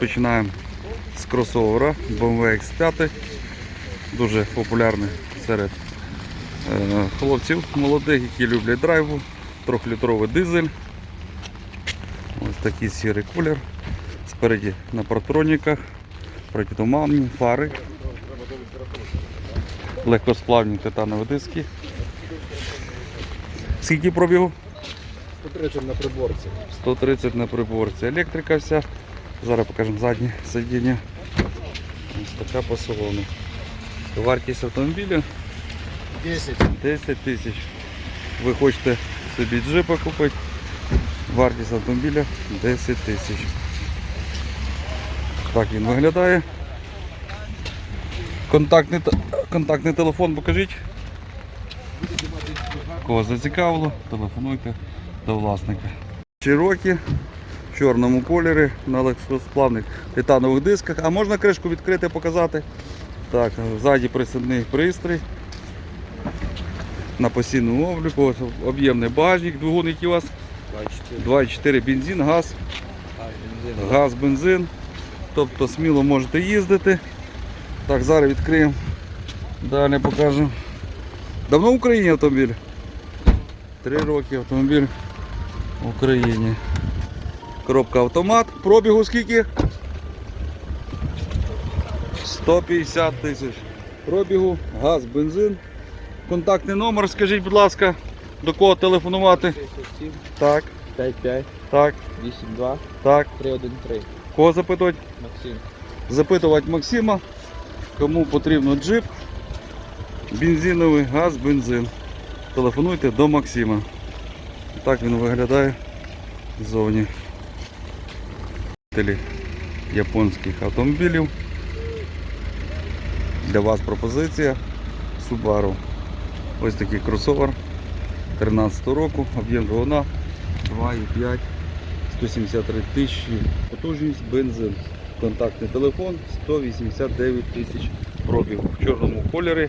Починаємо з кросовера BMW X5. Дуже популярний серед е, хлопців молодих, які люблять драйву. Трьохлітровий дизель. Ось такий сірий колір. Спереді на партроніках, протитуманні, фари. Легкосплавні титанові диски. Скільки пробігу? 130 на приборці. 130 на приборці. Електрика вся. Зараз покажемо заднє сидіння. Ось така по салону. Вартість автомобіля 10. 10 тисяч. Ви хочете собі джипа купити. Вартість автомобіля 10 тисяч. Так він виглядає. Контактний, контактний телефон покажіть. Кого зацікавило, телефонуйте до власника. Чирокі в чорному кольорі на легкосплавних титанових дисках. А можна кришку відкрити, показати? Так, ззаді присадний пристрій. На постійному обліку. Об'ємний багажник, двигун, який у вас 2,4 бензин, газ, газ, бензин. Тобто сміло можете їздити. Так, зараз відкриємо. Далі покажемо. Давно в Україні автомобіль? Три роки автомобіль в Україні. Коробка автомат. Пробігу скільки? 150 тисяч. Пробігу, газ, бензин. Контактний номер, скажіть, будь ласка, до кого телефонувати? 67, Так, 55, так, 82, так. 313. Кого запитувати? Максим. Запитувати Максима, кому потрібно джип, бензиновий, газ, бензин. Телефонуйте до Максима. Так він виглядає ззовні. Японських автомобілів. Для вас пропозиція Subaru. Ось такий кросовер 13 року, об'єм двигуна 2,5, 173 тисячі, потужність, бензин. Контактний телефон 189 тисяч пробігу в чорному кольорі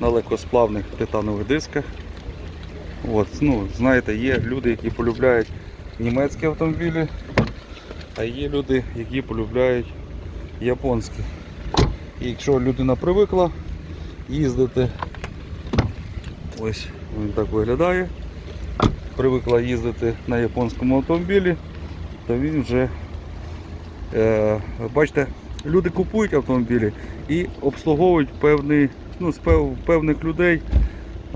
на легкосплавних титанових дисках. От, ну, знаєте, є люди, які полюбляють німецькі автомобілі, а є люди, які полюбляють японські. І якщо людина привикла їздити, ось він так виглядає, привикла їздити на японському автомобілі, то він вже Е, бачите, люди купують автомобілі і обслуговують певний, ну, з пев- певних людей,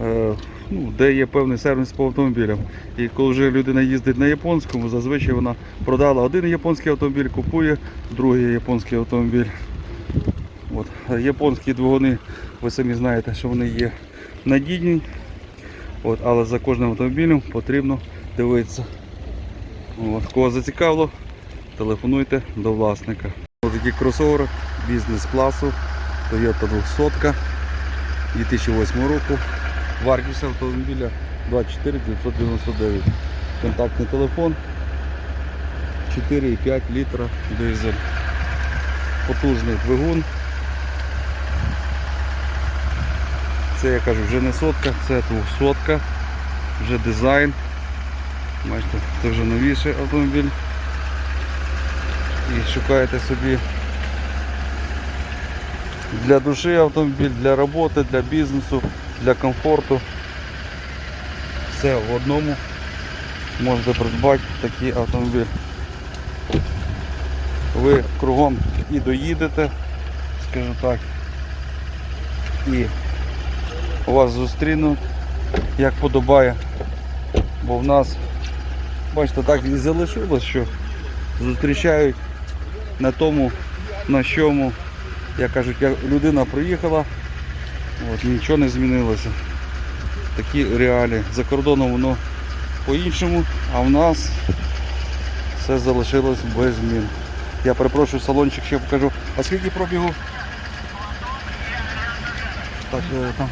е, ну, де є певний сервіс по автомобілям. І коли вже людина їздить на японському, зазвичай вона продала один японський автомобіль, купує другий японський автомобіль. От. Японські двигуни, ви самі знаєте, що вони є надійні, От, але за кожним автомобілем потрібно дивитися. От. Кого зацікавило, телефонуйте до власника. Ось кросовери бізнес-класу Toyota 200 2008 року. Вартість автомобіля 24 999. Контактний телефон 4,5 літра дизель. Потужний двигун. Це я кажу вже не сотка, це 200 вже дизайн. Бачите, це вже новіший автомобіль і шукаєте собі для душі автомобіль, для роботи, для бізнесу, для комфорту. Все в одному можете придбати такий автомобіль. Ви кругом і доїдете, скажу так, і вас зустрінуть, як подобає. Бо в нас, бачите, так і залишилось, що зустрічають на тому, на чому, як кажуть, людина приїхала, от, нічого не змінилося. Такі реалії. За кордоном воно по-іншому, а в нас все залишилось без змін. Я перепрошую, салончик ще покажу. А скільки пробігу? Так, е, там.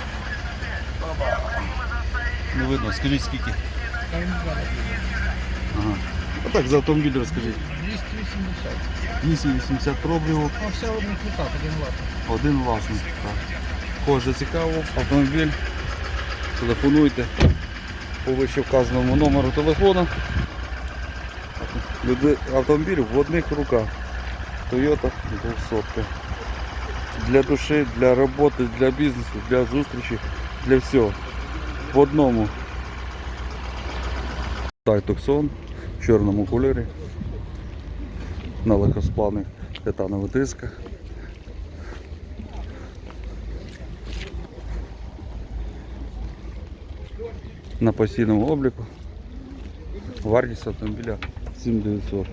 Не видно, скажіть скільки. Ага. А так за автомобіль розкажіть. 280. 280 пробігу, Ну, все одних літах, один власник. один власник. Так. Кого зацікавив автомобіль, телефонуйте по вище вказаному номеру телефону. Люди, автомобіль в одних руках. Toyota 200. Для душі, для роботи, для бізнесу, для зустрічі, для всього. В одному. Так, Туксон в чорному кольорі. На легкосплавних титанових дисках. На постійному обліку. Вартість автомобіля 7900.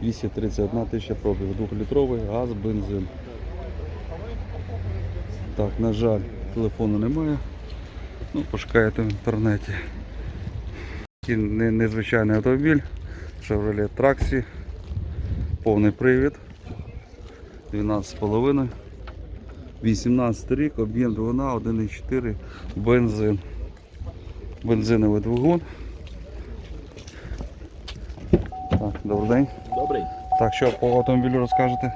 231 тисяча пробіг. 2-літровий газ, бензин. Так, на жаль, телефону немає. Ну, пошукаєте в інтернеті. Незвичайний автомобіль. Chevrolet Traxxi. Повний привід. 12,5. 18 рік, об'єм двигуна 1,4 бензин. Бензиновий двигун. Так, добрий день. Добрий. Так, що по автомобілю розкажете?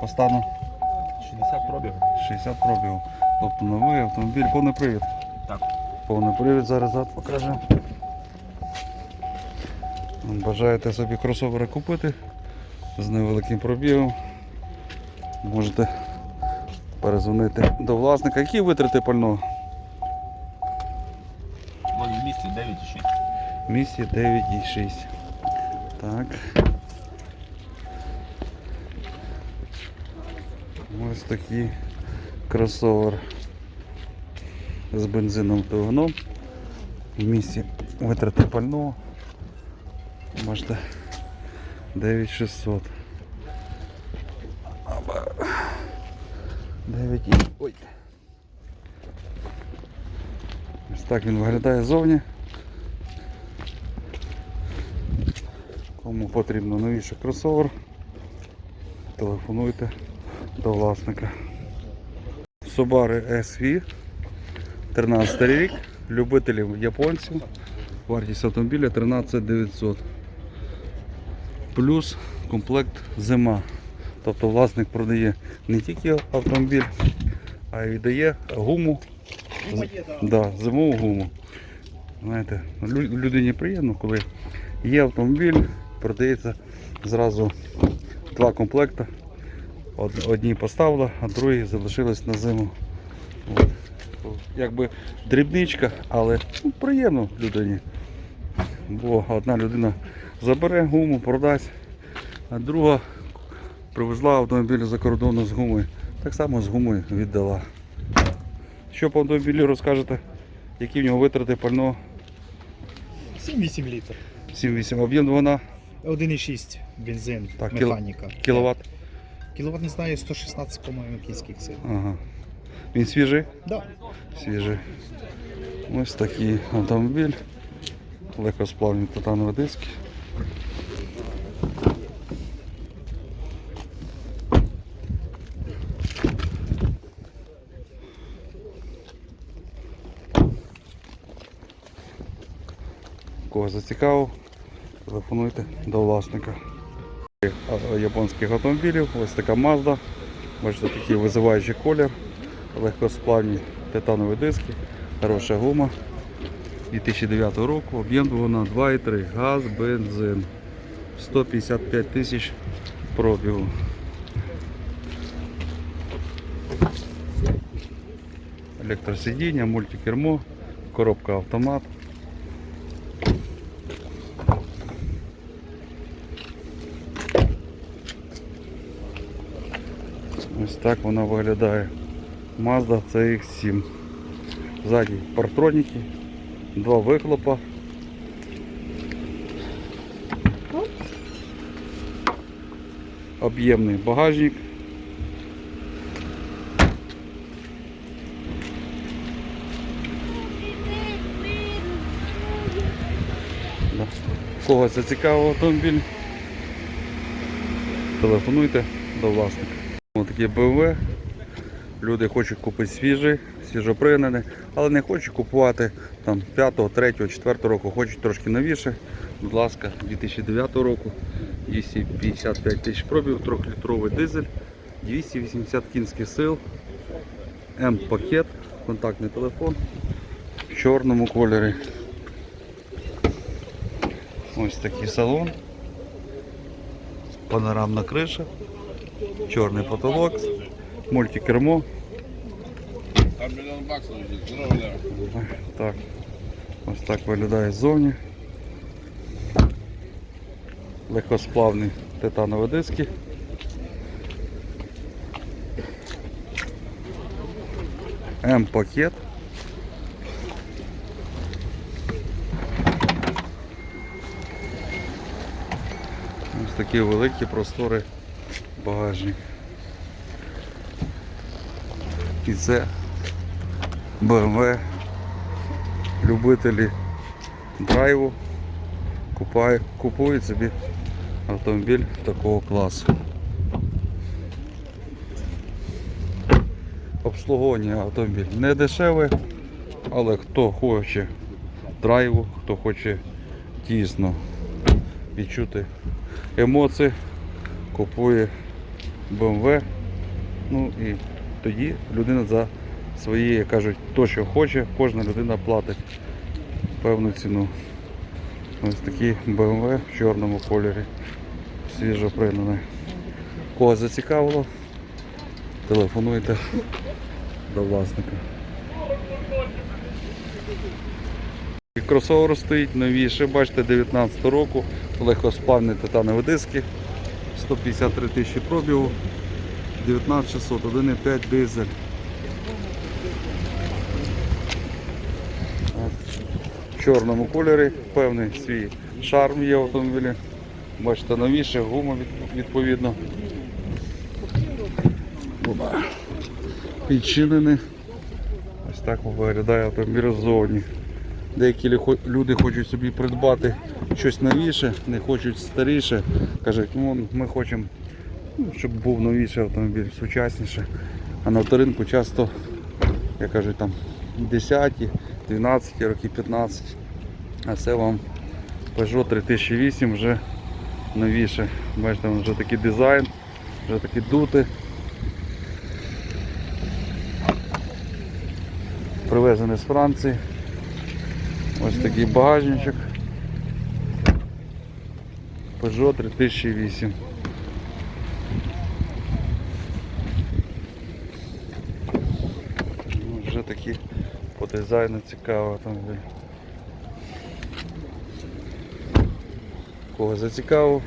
По стану 60 пробігу. 60 пробігів. Тобто новий автомобіль, повний привід. Так. Повний привід зараз зад покажемо. Бажаєте собі кросовери купити з невеликим пробігом. Можете перезвонити до власника. Які витрати пального? В місті 9,6. Так. Ось такий кросовер з бензином двигуном. В місті витрати пального. Бачите 9600. Аба. 9 і... Ой. Ось так він виглядає ззовні. Кому потрібно новіший кросовер, телефонуйте до власника. Subaru SV 13 рік, любителів японців, вартість автомобіля 13 900. Плюс комплект зима. Тобто власник продає не тільки автомобіль, а й дає гуму. Да, зимову гуму. Знаєте, лю- людині приємно, коли є автомобіль, продається зразу два комплекти. Од- Одні поставила, а другі залишились на зиму. От. Якби дрібничка, але ну, приємно людині. Бо одна людина забере гуму, продасть, а друга привезла автомобіль за кордону з гумою. Так само з гумою віддала. Що по автомобілю розкажете? Які в нього витрати пального? 7-8 літрів. 7-8 об'єм двигуна, 1,6 бензин, Так, механіка. кіловат. Кіловат не знаю, 116, по-моєму, кінських сил. Ага. Він свіжий? Да. Свіжий. Ось такий автомобіль. Легкосплавні титанові диски. Кого зацікавив, телефонуйте до власника. Японських автомобілів, ось така Mazda. Бачите, такий визиваючий колір, легкосплавні титанові диски, хороша гума. 2009 року, об'єм двигуна 2,3, газ, бензин. 155 тисяч пробігу. Електросидіння, мультикермо, коробка автомат. Ось так вона виглядає. Mazda CX-7. Ззаді партроніки, два вихлопа. Об'ємний багажник. Кого це цікавий автомобіль? Телефонуйте до власника. Ось такі BMW. Люди хочуть купити свіжий, свіжопригнаний, але не хочуть купувати там 5, 3, 4 року, хочуть трошки новіше. Будь ласка, 2009 року, 255 тисяч пробів, 3-літровий дизель, 280 кінських сил, М-пакет, контактний телефон в чорному кольорі. Ось такий салон, панорамна криша. Чорний потолок, мультикермо. Так. Ось так виглядає ззовні. Легкосплавні титанові диски. М-пакет. Ось такі великі простори багажник. І це BMW любителі драйву купають, купують собі автомобіль такого класу. Обслуговування автомобіль не дешеве, але хто хоче драйву, хто хоче дійсно відчути емоції, купує BMW. Ну і тоді людина за свої, як кажуть, то, що хоче, кожна людина платить певну ціну. Ось такий BMW в чорному кольорі. Свіжо пригнаний. Кого зацікавило, телефонуйте до власника. Кросовер стоїть новіше, бачите, 19 року, легкоспавні титанові диски, 153 тисячі пробігу, 19600, 1,5 дизель. В чорному кольорі, певний свій шарм є в автомобілі. Бачите, новіше, гума відповідно. Підчинений. Ось так виглядає автомобіль ззовні. Деякі люди хочуть собі придбати щось новіше, не хочуть старіше. Кажуть, ну, ми хочемо, ну, щоб був новіший автомобіль, сучасніше. А на авторинку часто, як кажуть, там 10, 12 роки 15. А це вам Peugeot 3008 вже новіше. Бачите, вже такий дизайн, вже такі дути. Привезений з Франції. Ось такий багажничок. Peugeot 3008. Ну, Вже такі по дизайну цікавий автомобіль. Кого зацікавив,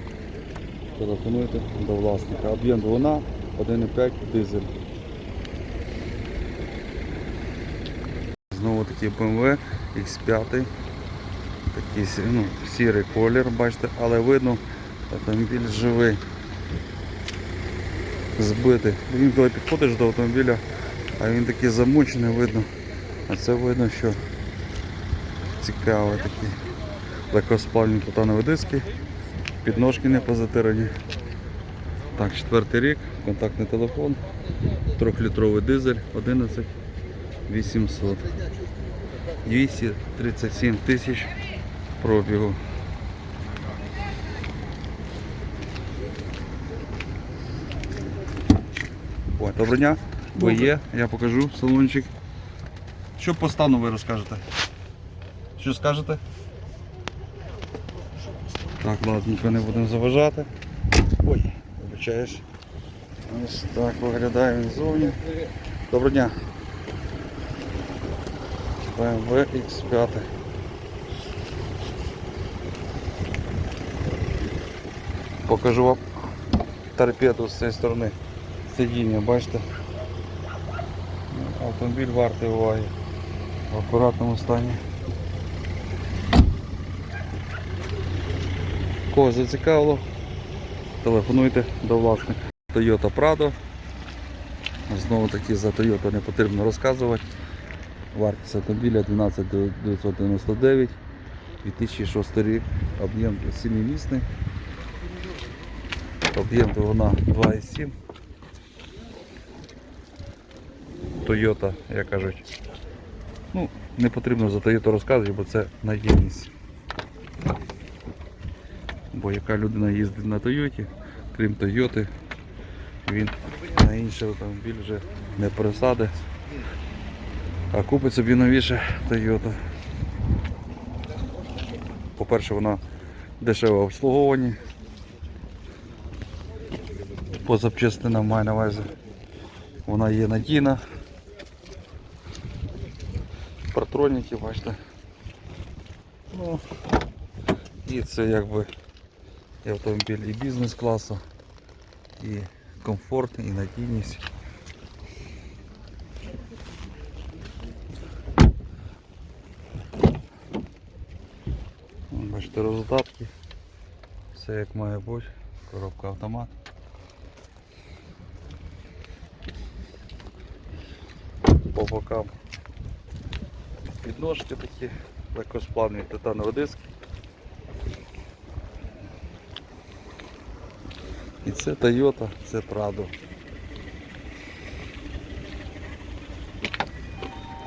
телефонуйте до власника. Об'єм двигуна 1,5 дизель. Знову такий BMW X5. Такий ну, сірий колір, бачите, але видно, автомобіль живий. Збитий. Він коли підходиш до автомобіля, а він такий замучений, видно. А це видно, що цікавий такий. Легкосплавні титанові диски, підножки не позатирані. Так, четвертий рік, контактний телефон, трьохлітровий дизель, 11 800. 237 тисяч пробігу. Ой, доброго дня. Ви є, я покажу салончик. Що по стану ви розкажете? Що скажете? Так, ладненько, не будемо заважати. Ой, вибачаєш. Ось так виглядає він ззовні. Доброго дня. BMW X5. Покажу вам торпеду з цієї сторони. Сидіння, бачите? Автомобіль вартий уваги. В акуратному стані. Кого зацікавило, телефонуйте до власника. Toyota Prado. Знову таки за Toyota не потрібно розказувати. Вартість автомобіля 12 999, 2006 рік, об'єм 7-місний, об'єм двигуна 2,7. Toyota, як кажуть, ну, не потрібно за Toyota розказувати, бо це надійність. Бо яка людина їздить на Тойоті, крім Тойоти, він на інший автомобіль вже не пересаде, а купить собі новіше Toyota. По-перше, вона дешево обслуговувані. По запчастинам маю на увазі. Вона є надійна. Партроніки, бачите. Ну, і це якби і автомобіль і бізнес-класу, і комфорт, і надійність. Бачите, роздатки. Все як має бути. Коробка автомат. По бокам підножки такі, легкосплавні титанові диски. І це Toyota, це Prado.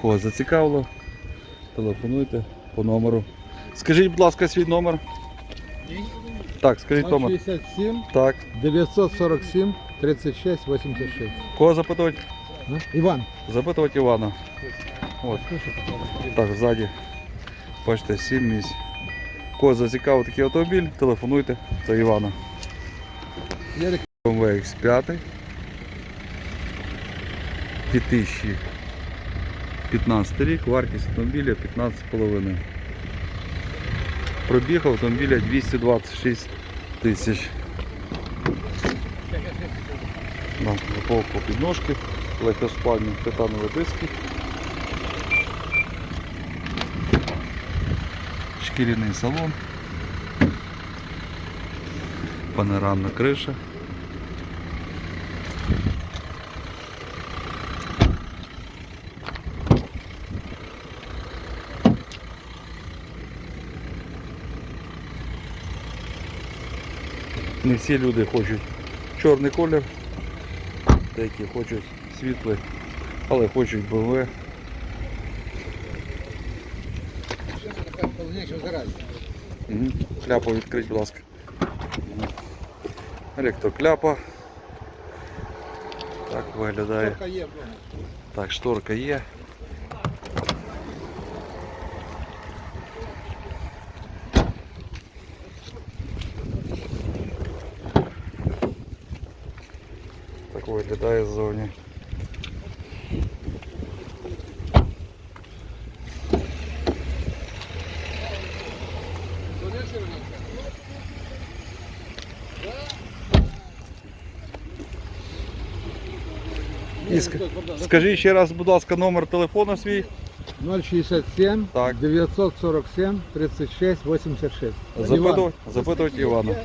Кого зацікавило, телефонуйте по номеру. Скажіть, будь ласка, свій номер. Так, скажіть номер. 67 Так. 947 36 86. Кого запитувати? А? Иван. Запитувати Івана. От. Так, ззаді. Бачите, 7 місць. Кого зацікавив такий автомобіль, телефонуйте. Це Івана. Ярик. BMW X5 2015 рік, вартість автомобіля 15,5. Пробіг автомобіля 226 тисяч. Да, Упаковка підножки, легкоспальні титанові диски. Шкіряний салон. Панорамна криша. Не всі люди хочуть чорний колір, деякі хочуть світлий, але хочуть БВ. Мгм. Кляпу відкрить, будь ласка. Мгм. Електрокляпа. Так виглядає. Так, шторка є. Так виглядає ззовні. І ск- Скажи ще раз, будь ласка, номер телефону свій. 067 Так. 947 36 86. Запитувати, запитувати Івана.